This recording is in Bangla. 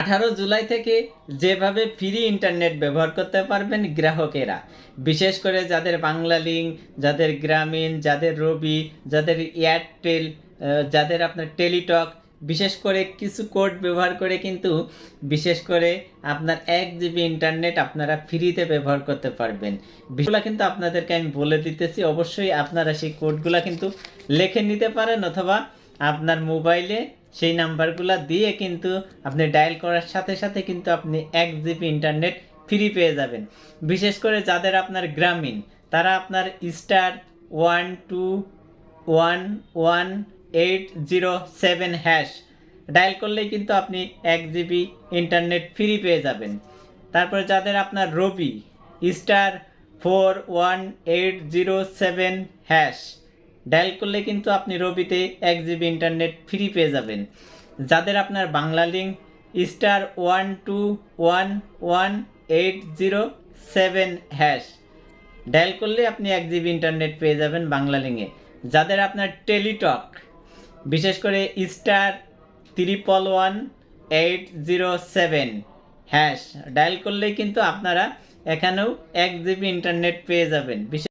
আঠারো জুলাই থেকে যেভাবে ফ্রি ইন্টারনেট ব্যবহার করতে পারবেন গ্রাহকেরা, বিশেষ করে যাদের বাংলা লিঙ্ক যাদের গ্রামীণ, যাদের রবি, যাদের এয়ারটেল যাদের আপনার টেলিটক, বিশেষ করে কিছু কোড ব্যবহার করে কিন্তু বিশেষ করে আপনার এক জিবি ইন্টারনেট আপনারা ফ্রিতে ব্যবহার করতে পারবেন। বিষয়গুলো কিন্তু আপনাদেরকে আমি বলে দিতেছি, অবশ্যই আপনারা সেই কোডগুলো কিন্তু লিখে নিতে পারেন অথবা আপনার মোবাইলে সেই নাম্বারগুলো দিয়ে কিন্তু আপনি ডায়াল করার সাথে সাথে কিন্তু আপনি এক জিবি ইন্টারনেট ফ্রি পেয়ে যাবেন। বিশেষ করে যাদের আপনার গ্রামীণ, তারা আপনার star one two one one eight zero seven hash dial করলেই কিন্তু আপনি এক জিবি ইন্টারনেট ফ্রি পেয়ে যাবেন। তারপরে যাদের আপনার Robi, star four one eight zero seven hash dial করলে কিন্তু আপনি রবিতে এক জিবি ইন্টারনেট ফ্রি পেয়ে যাবেন। যাদের আপনার Banglalink star one two one one eight zero seven hash dial করলে আপনি এক জিবি ইন্টারনেট পেয়ে যাবেন বাংলা লিঙ্কে যাদের আপনার টেলিটক, বিশেষ করে star triple one eight zero seven hash dial করলেই কিন্তু আপনারা এখানেও এক জিবি ইন্টারনেট পেয়ে যাবেন। বিশেষ